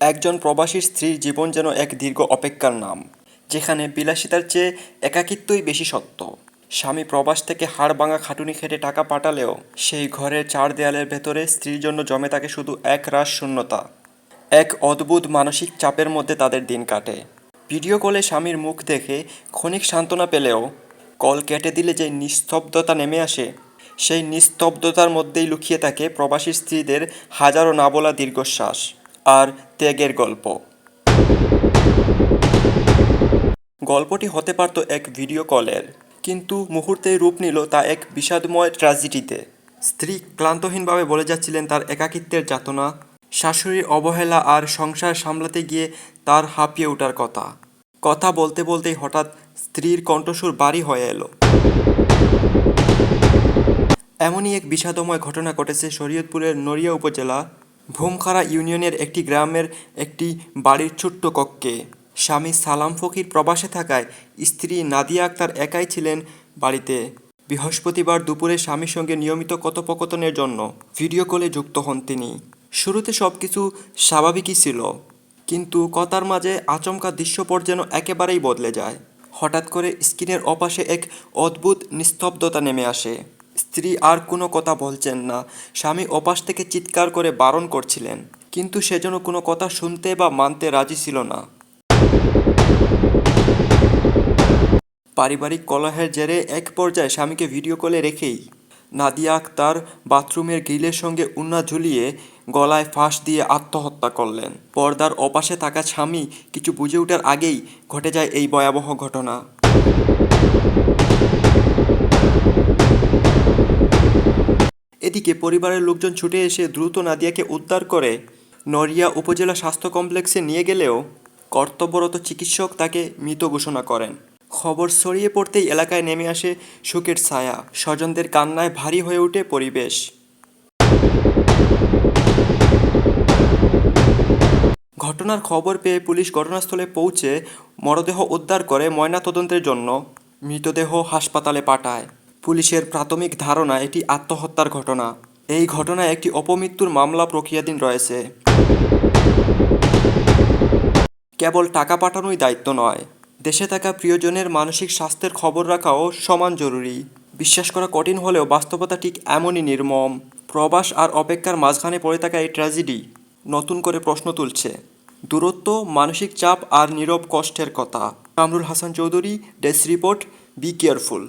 একজন প্রবাসীর স্ত্রীর জীবন যেন এক দীর্ঘ অপেক্ষার নাম, যেখানে বিলাসিতার চেয়ে একাকিত্বই বেশি সত্য। স্বামী প্রবাস থেকে হাড় ভাঙা খাটুনি খেটে টাকা পাঠালেও সেই ঘরের চার দেয়ালের ভেতরে স্ত্রীর জন্য জমে থাকে শুধু এক রাস শূন্যতা। এক অদ্ভুত মানসিক চাপের মধ্যে তাদের দিন কাটে। ভিডিও কলে স্বামীর মুখ দেখে ক্ষণিক সান্ত্বনা পেলেও কল কেটে দিলে যে নিস্তব্ধতা নেমে আসে সেই নিস্তব্ধতার মধ্যেই লুকিয়ে থাকে প্রবাসী স্ত্রীদের হাজারো না বলা দীর্ঘশ্বাস আর ত্যাগের গল্প। গল্পটি হতে পারত এক ভিডিও কলের, কিন্তু মুহূর্তেই রূপ নিল তা এক বিষাদময় ট্র্যাজেডিতে। স্ত্রী ক্লান্তহীনভাবে বলে যাচ্ছিলেন তার একাকিত্বের যাতনা, শাশুড়ির অবহেলা আর সংসার সামলাতে গিয়ে তার হাঁপিয়ে ওঠার কথা। কথা বলতে বলতেই হঠাৎ স্ত্রীর কণ্ঠস্বর বাড়ি হয়ে এলো। এমনই এক বিষাদময় ঘটনা ঘটেছে শরীয়তপুরের নড়িয়া উপজেলা ভোমখারা ইউনিয়নের একটি গ্রামের একটি বাড়ির ছোট্ট কক্ষে। স্বামী সালাম ফকির প্রবাসে থাকায় স্ত্রী নাদিয়া আক্তার একাই ছিলেন বাড়িতে। বৃহস্পতিবার দুপুরে স্বামীর সঙ্গে নিয়মিত কথোপকথনের জন্য ভিডিও কলে যুক্ত হন তিনি। শুরুতে সব কিছু স্বাভাবিকই ছিল, কিন্তু কথার মাঝে আচমকা দৃশ্যপট যেন একেবারেই বদলে যায়। হঠাৎ করে স্ক্রিনের অপাশে এক অদ্ভুত নিস্তব্ধতা নেমে আসে। স্ত্রী আর কোনো কথা বলছেন না। স্বামী অপাশ থেকে চিৎকার করে বারণ করছিলেন, কিন্তু সে যেন কোনো কথা শুনতে বা মানতে রাজি ছিল না। পারিবারিক কলহের জেরে এক পর্যায়ে স্বামীকে ভিডিও কলে রেখেই নাদিয়া আক্তার বাথরুমের গ্রিলের সঙ্গে উন্না ঝুলিয়ে গলায় ফাঁস দিয়ে আত্মহত্যা করলেন। পর্দার অপাশে থাকা স্বামী কিছু বুঝে ওঠার আগেই ঘটে যায় এই ভয়াবহ ঘটনা। এদিকে পরিবারের লোকজন ছুটে এসে দ্রুত নাদিয়াকে উদ্ধার করে নড়িয়া উপজেলা স্বাস্থ্য কমপ্লেক্সে নিয়ে গেলেও কর্তব্যরত চিকিৎসক তাকে মৃত ঘোষণা করেন। খবর ছড়িয়ে পড়তেই এলাকায় নেমে আসে শোকের ছায়া। স্বজনদের কান্নায় ভারী হয়ে ওঠে পরিবেশ। ঘটনার খবর পেয়ে পুলিশ ঘটনাস্থলে পৌঁছে মরদেহ উদ্ধার করে ময়নাতদন্তের জন্য মৃতদেহ হাসপাতালে পাঠায়। পুলিশের প্রাথমিক ধারণা এটি আত্মহত্যার ঘটনা। এই ঘটনায় একটি অপমৃত্যুর মামলা প্রক্রিয়াধীন রয়েছে। কেবল টাকা পাঠানোই দায়িত্ব নয়। দেশে থাকা প্রিয়জনের মানসিক স্বাস্থ্যের খবর রাখাও সমান জরুরি। বিশ্বাস করা কঠিন হলেও বাস্তবতা ঠিক এমনই নির্মম। প্রবাস আর অপেক্ষার মাঝখানে পড়ে থাকা এই ট্র্যাজেডি নতুন করে প্রশ্ন তুলছে। দূরত্ব, মানসিক চাপ আর নীরব কষ্টের কথা। Kamrul Hasan Chowdhury, desk report, be careful.